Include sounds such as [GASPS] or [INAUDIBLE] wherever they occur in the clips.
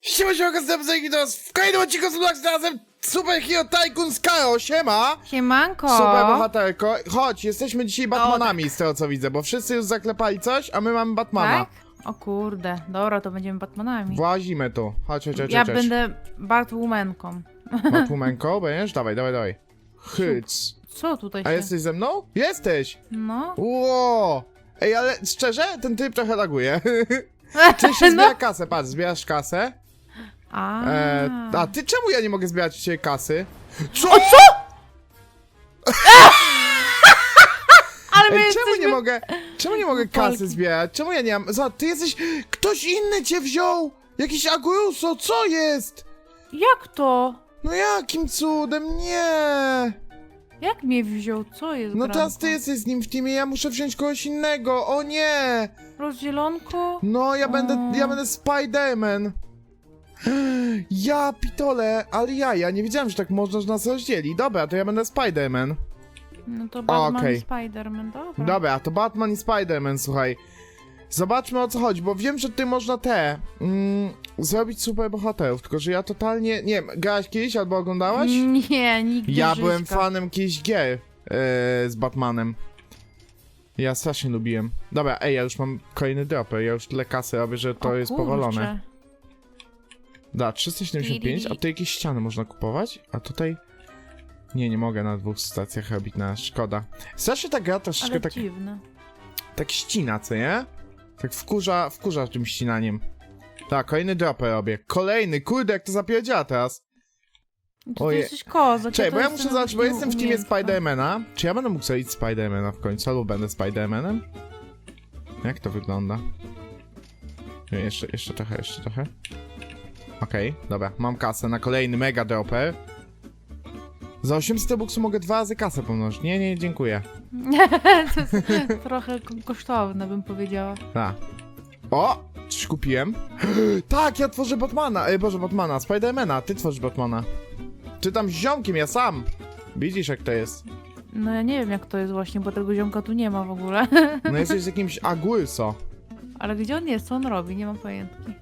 Siema, siema, z teraz w kolejnym odcinku z Black razem Super Hero Tycoon z Karo, siema! Siemanko! Super bohaterko, chodź, jesteśmy dzisiaj Batmanami tak. z tego co widzę, bo wszyscy już zaklepali coś, a my mamy Batmana. Tak? O kurde, dobra, to będziemy Batmanami. Włazimy tu, chodź, chodź, chodź, ja chodź. będę Batwomanką. Batwomanką, będziesz? Dawaj, dawaj, dawaj. Hyc. Co tutaj się... A jesteś ze mną? Jesteś! No. Ło! Ej, ale szczerze, ten typ trochę laguje. [LAUGHS] Ty się zbiera kasę, patrz, zbierasz kasę. A. E, a ty czemu ja nie mogę zbierać ciebie kasy? Co? O co? [LAUGHS] Ale my Ej, jesteśmy... czemu nie mogę, czemu nie mogę kasy Walki. zbierać? Czemu ja nie mam, za, ty jesteś, ktoś inny cię wziął! Jakiś Aguruso, co jest? Jak to? No jakim cudem, nie! Jak mnie wziął? Co jest No teraz ty jesteś z nim w teamie, ja muszę wziąć kogoś innego, o nie! Rozdzielonko? No, ja będę, ja będę Spiderman. Ja pitole, ale ja, ja nie wiedziałem, że tak można, że nas rozdzieli. Dobra, to ja będę Spiderman. No to Batman okej. i Spiderman, dobra. Dobra, to Batman i Spiderman, słuchaj. Zobaczmy o co chodzi, bo wiem, że ty można te mm, zrobić super bohaterów, tylko że ja totalnie. Nie wiem, grałaś kiedyś albo oglądałaś? Nie, nigdy ja żyćka. byłem fanem kiedyś gier e, z Batmanem. Ja strasznie lubiłem. Dobra, ej, ja już mam kolejny dropper, ja już tyle kasy robię, że to O jest kurczę. Da, 375, a tu jakieś ściany można kupować, a tutaj... Nie, nie mogę na dwóch stacjach robić, na szkoda. Strasznie ta gra troszeczkę Ale tak, dziwne. tak ścina, co nie? Tak wkurza, wkurza tym ścinaniem. Tak, kolejny dropper robię. Kolejny, kurde, jak to zapierdziała teraz. To ty Oje- jesteś kozak. Czekaj, bo ja muszę zobaczyć, bo jestem w teamie. Spidermana. Czy ja będę mógł zrobić Spidermana w końcu, albo będę Spidermanem? Jak to wygląda? Nie, jeszcze, jeszcze trochę, jeszcze trochę. Okej, dobra, mam kasę na kolejny mega dropper. Za 800 bucks mogę dwa razy kasę pomnożyć. Nie, nie, dziękuję. [LAUGHS] to jest [LAUGHS] trochę ko- kosztowne, bym powiedziała. Tak. O! Coś kupiłem. [GASPS] tak, ja tworzę Batmana. Ej, Boże, Batmana. Spidermana, ty tworzysz Batmana. Ty tam z ziomkiem, ja sam. Widzisz, jak to jest. No ja nie wiem jak to jest właśnie, bo tego ziomka tu nie ma w ogóle. No jesteś z jakimś [LAUGHS] Aguilso. Ale gdzie on jest? Co on robi? Nie mam pojętki.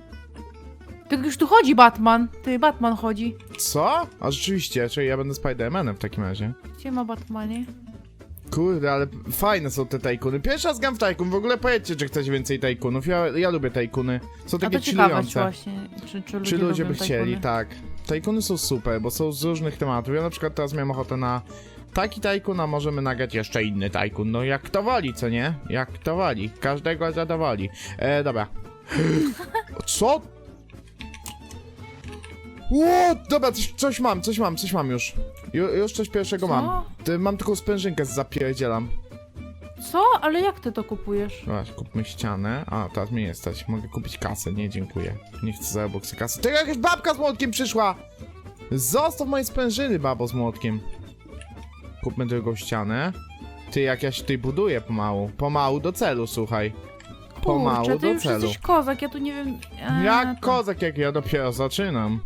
Ty już tu chodzi Batman. Ty, Batman chodzi. Co? A rzeczywiście, czyli ja będę Spidermanem w takim razie. Gdzie ma Batmanie? Kurde, ale fajne są te tajkuny. Pierwszy raz gram w tajkun, w ogóle powiedzcie, czy chcecie więcej tajkunów. Ja, ja lubię tajkuny. Są A takie to ciekawe czy chillujące. właśnie, czy, czy ludzie, Czy ludzie by chcieli, tajkuny. tak. Tajkuny są super, bo są z różnych tematów. Ja na przykład teraz miałem ochotę na taki tajkun, a możemy nagrać jeszcze inny tajkun. No jak to woli, co nie? Jak to woli. Każdego zadowoli. E, dobra. [LAUGHS] Co? Ło, dobra, coś, coś mam, coś mam, coś mam już. Ju, już coś pierwszego Co? mam. Ty, mam taką sprężynkę z zapierdzielam. Co? Ale jak ty to kupujesz? Dobra, kupmy ścianę. A, teraz mnie nie stać. Mogę kupić kasę. Nie, dziękuję. Nie chcę za boksy kasy. Ty, jakaś babka z młotkiem przyszła! Zostaw moje sprężyny, babo z młotkiem. Kupmy drugą ścianę. Ty, jak ja się tutaj buduję pomału. Pomału do celu, słuchaj. Pomału Kurczę, ty do już celu. jesteś kozak, ja tu nie wiem... A, Jak to- kozak, jak ja dopiero zaczynam.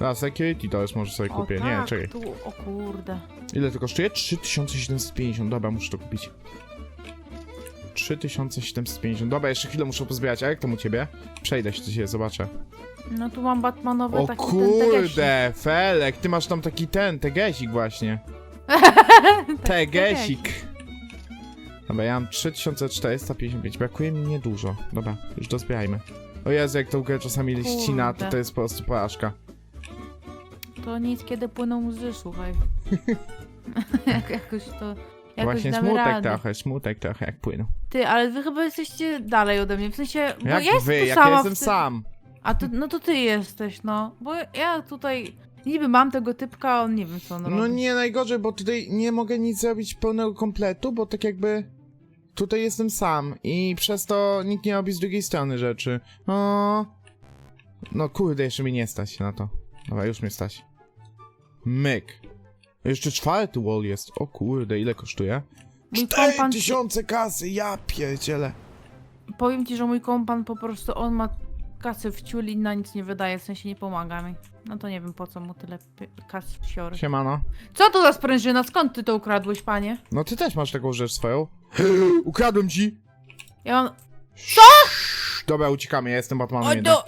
Teraz security to już może sobie O, kupię. tak, Nie, czekaj. Tu, o kurde. Ile to kosztuje? 3750. Dobra, muszę to kupić. 3750. Dobra, jeszcze chwilę muszę pozbierać. A jak tam u ciebie? Przejdę się dzisiaj, zobaczę. No tu mam Batmanowy O taki ten tegesik. kurde, Felek, ty masz tam taki ten, tegesik właśnie. [LAUGHS] Tegesik. Dobra, ja mam 3455, brakuje mi niedużo. Dobra, już dozbierajmy. O Jezu, jak tą grę czasami ścina, to Kurde. to jest po prostu porażka. To nic, kiedy płyną łzy, słuchaj. [LAUGHS] Jak, jakoś to... Jakoś Właśnie damy smutek radę. trochę, smutek trochę jak płyną. Ty, ale wy chyba jesteście dalej ode mnie, w sensie, bo Jak ja jestem wy, tu jak sama ja w jestem tym- sam. A to, no to ty jesteś, no. Bo ja tutaj niby mam tego typka, a on nie wiem co on No robi. nie, najgorzej, bo tutaj nie mogę nic zrobić pełnego kompletu, bo tak jakby tutaj jestem sam i przez to nikt nie robi z drugiej strony rzeczy. O, no kurde, jeszcze mi nie stać na to. Dobra, już mnie stać. Myk. Jeszcze czwarty wall jest. O kurde, ile kosztuje? Mój Cztery kompan, tysiące kasy, ja pierdzielę. powiem ci, że mój kompan po prostu, on ma kasę w ciuli na nic nie wydaje, w sensie nie pomaga mi. No to nie wiem po co mu tyle kas siory. Siemano. Co to za sprężyna? Skąd ty to ukradłeś, panie? No ty też masz taką rzecz swoją. [GASPS] Ukradłem ci. Ja mam... Dobra, uciekamy, ja jestem Batmanem O, jednak. do...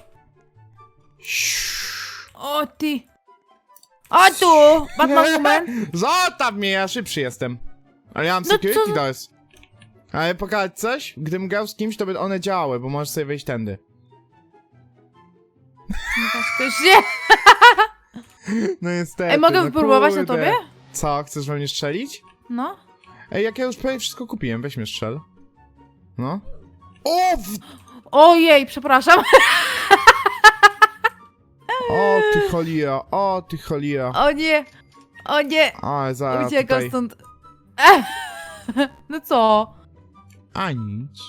O ty! O tu! Batman! Zostaw mnie, ja szybszy jestem. Ale ja mam No security co- doors. Ale pokazać coś? Gdybym grał z kimś, to by one działały, bo możesz sobie wejść tędy. Faktycznie. No niestety. Ej, mogę no wypróbować na kurde. tobie? Co, chcesz we mnie strzelić? No. Ej, jak ja już prawie wszystko kupiłem, weź mnie strzel. No. O, w... Ojej, przepraszam. [LAUGHS] o ty cholera, o ty cholera. O nie! O nie! A, zaraz Uciekam tutaj... stąd. Ech. [LAUGHS] No co? A nic.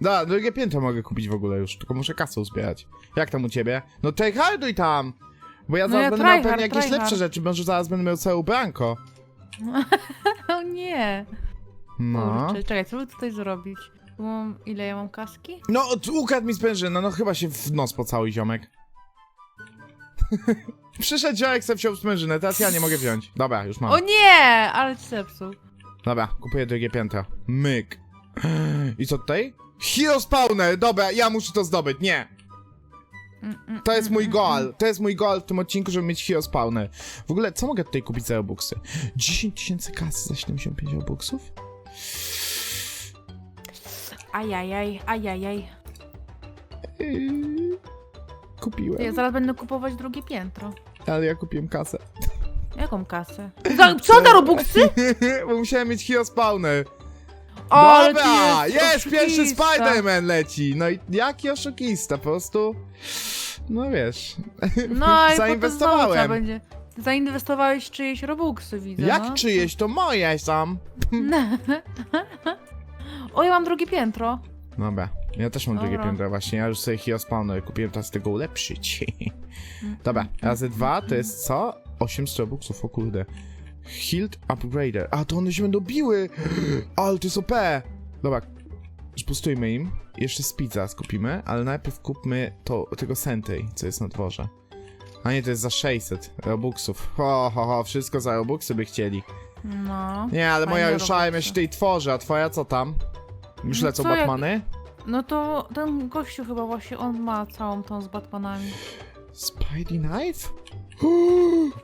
Da, drugie piętro mogę kupić w ogóle już, tylko muszę kasę uzbierać. Jak tam u ciebie? No tryharduj tam! Bo ja No zaraz ja będę miał tryhard, pewnie jakieś tryhard. lepsze rzeczy, może zaraz będę miał całe ubranko. [LAUGHS] O nie. No. Kurczę, czekaj, co by tutaj zrobić? Tu mam, ile ja mam kaski? No, t- ukradł mi sprężynę, no chyba się w nos pocałuj, ziomek. [LAUGHS] Przyszedł ziomek, sobie wziął sprężynę, teraz ja nie mogę wziąć. Dobra, już mam. O nie! Ale ci zepsuł. Dobra, kupuję drugie piętro. Myk. [GASPS] I co tutaj? Hero Spawner! Dobra, ja muszę to zdobyć, nie! To jest mój goal. To jest mój goal w tym odcinku, żeby mieć Hero Spawner. W ogóle, co mogę tutaj kupić za Robuxy? 10 tysięcy kasy za 75 Robuxów? Ajajaj, ajajaj. Yy, kupiłem. Ja zaraz będę kupować drugie piętro. Ale ja kupiłem kasę. Jaką kasę? Za, co za robuxy? [LAUGHS] Bo musiałem mieć Hero Spawner. O, ale ty Dobra, jest jest pierwszy oszukista. Spider-Man leci. No i jaki oszukista, po prostu. No wiesz. No i Zainwestowałem. trzeba będzie. Zainwestowałeś w czyjeś robuxy, widzę. Jak no. czyjeś, to moje sam. [LAUGHS] o, ja mam drugie piętro. Dobra, ja też mam drugie Dobra. piętro właśnie, ja już sobie Hero Spawner kupiłem, teraz tego ulepszyć. [LAUGHS] Dobra, razy dwa to jest co? 8 robuxów, o kurde. Hilt Upgrader. A, to one się będą biły! [GASPS] Ale to jest OP! Dobra, spustujmy im. Jeszcze Speedza skupimy, ale najpierw kupmy to, tego Sentry, co jest na dworze. A nie, to jest za 600 robuxów. Ho, ho, ho, wszystko za robuxy by chcieli. No. Nie, ale moja już szałem, się tutaj tworzy, a twoja co tam? Już No lecą co, jak- Batmany? No to ten gościu chyba właśnie, on ma całą tą z Batmanami. Spidey Knife? [GASPS]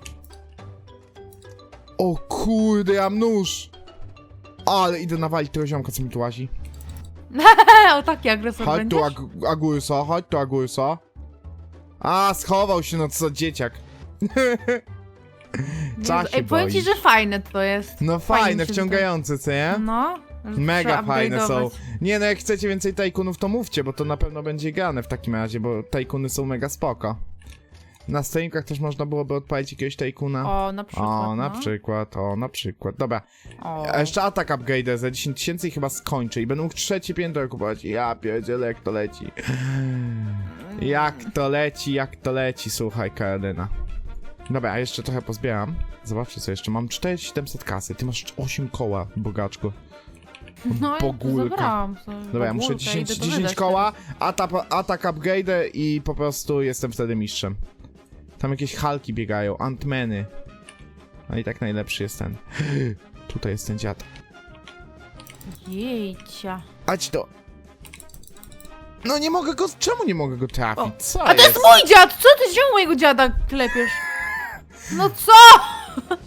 O kurde, ja mam nóż! Ale idę nawalić tego ziomka, co mi tu łazi. [LAUGHS] o taki agresor Chodź tu, będziesz? ag Agurso, chodź tu, Agurso. A, schował się, no co dzieciak. [LAUGHS] Jezu, Ej, powiem ci, że fajne to jest. No fajne, się wciągające, co nie? No. Mega trzeba fajne są. upgrade'ować. Nie no, jak chcecie więcej tajkunów, to mówcie, bo to na pewno będzie grane w takim razie, bo tajkuny są mega spoko. Na streamkach też można byłoby odpalić jakiegoś tajkuna. O, na przykład. O, na no. przykład, o, na przykład. Dobra, O. a jeszcze atak upgrade za 10 tysięcy i chyba skończę i będę mógł trzecie piętro kupować. Ja pierdzielę, jak to leci. Jak to leci, jak to leci, słuchaj, Karodyna. Dobra, a jeszcze trochę pozbieram. Zobaczcie co jeszcze, mam 4700 kasy, ty masz 8 koła, bogaczku. No, Pogólka. zabrałam sobie. Dobra, ja muszę Pogólkę, 10, idę to 10 wydać koła, atak, atak upgrade i po prostu jestem wtedy mistrzem. Tam jakieś halki biegają, antmeny. A i tak najlepszy jest ten. [GASPS] Tutaj jest ten dziad. teraz. Jejcia. Ać to. No nie mogę go, czemu nie mogę go trafić? O, Co A to jest mój dziad! Co ty się mojego dziada klepiesz? No co? [LAUGHS]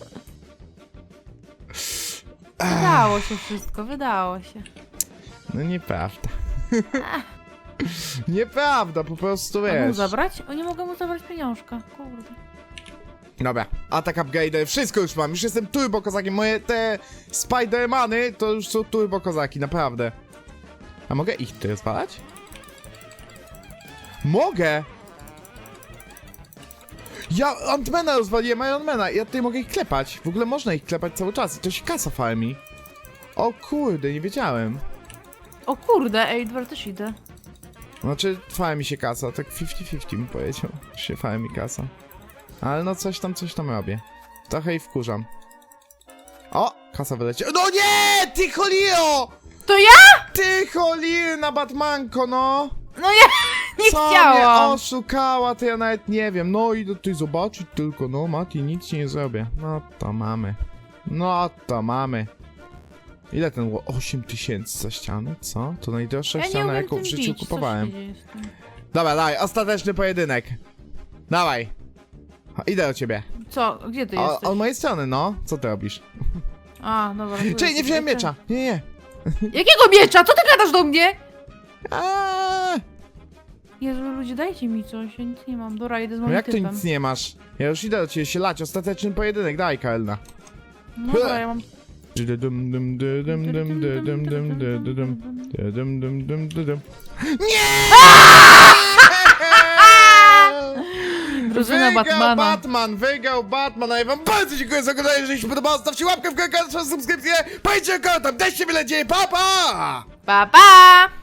Wydało się wszystko, wydało się. No nieprawda. [LAUGHS] nieprawda, po prostu A mu wiesz. zabrać? O, nie mogę mu zabrać pieniążka. Kurde. Dobra, atak upgrade, wszystko już mam, już jestem turbo kozakiem, moje te Spidermany to już są turbo kozaki, naprawdę. A mogę ich tutaj zwalać? Mogę! Ja Antmana rozwaliłem, Ironmana, ja tutaj mogę ich klepać, w ogóle można ich klepać cały czas i to się kasa farmi. O kurde, nie wiedziałem. O kurde, ej, dwa też idę. Znaczy, fajnie mi się kasa, tak 50-50 bym powiedział, że się fajnie mi kasa. Ale no coś tam, coś tam robię. Trochę i wkurzam. O, kasa wyleci. No nie, ty cholio! To ja? Ty cholio na Batmanko, no! No ja nie Co chciałam. mnie oszukała, to ja nawet nie wiem. No idę tutaj zobaczyć tylko, no Mati, nic ci nie zrobię. No to mamy. No to mamy. Ile ten było? 8 tysięcy za ścianę? Co? To najdroższa ściana, jaką tym w życiu bić, co się kupowałem. dzieje z tym? Dobra, daj, ostateczny pojedynek. Dawaj. Idę do ciebie. Co? Gdzie ty O, jesteś? od mojej strony, no. Co ty robisz? A, dobra. to Czyli nie jesteś wziąłem ty. miecza. Nie, nie. Jakiego miecza? Co ty gadasz do mnie? Aaaa! Jezu, ludzie, dajcie mi coś, ja nic nie mam. Dobra, jedę z No moim jak to nic nie masz? Ja już idę do ciebie się lać, ostateczny pojedynek, daj Kaelna. No dobra, ja mam... Dydydum, [LAUGHS] dym. Drużyna Wygrał Batmana. Batman, wygrał Batman, a ja wam bardzo dziękuję za oglądanie, jeżeli się podobało, zostawcie łapkę w górę, subskrypcję, pojedźcie komentarz, dajcie mi lecie, pa pa! Pa, pa!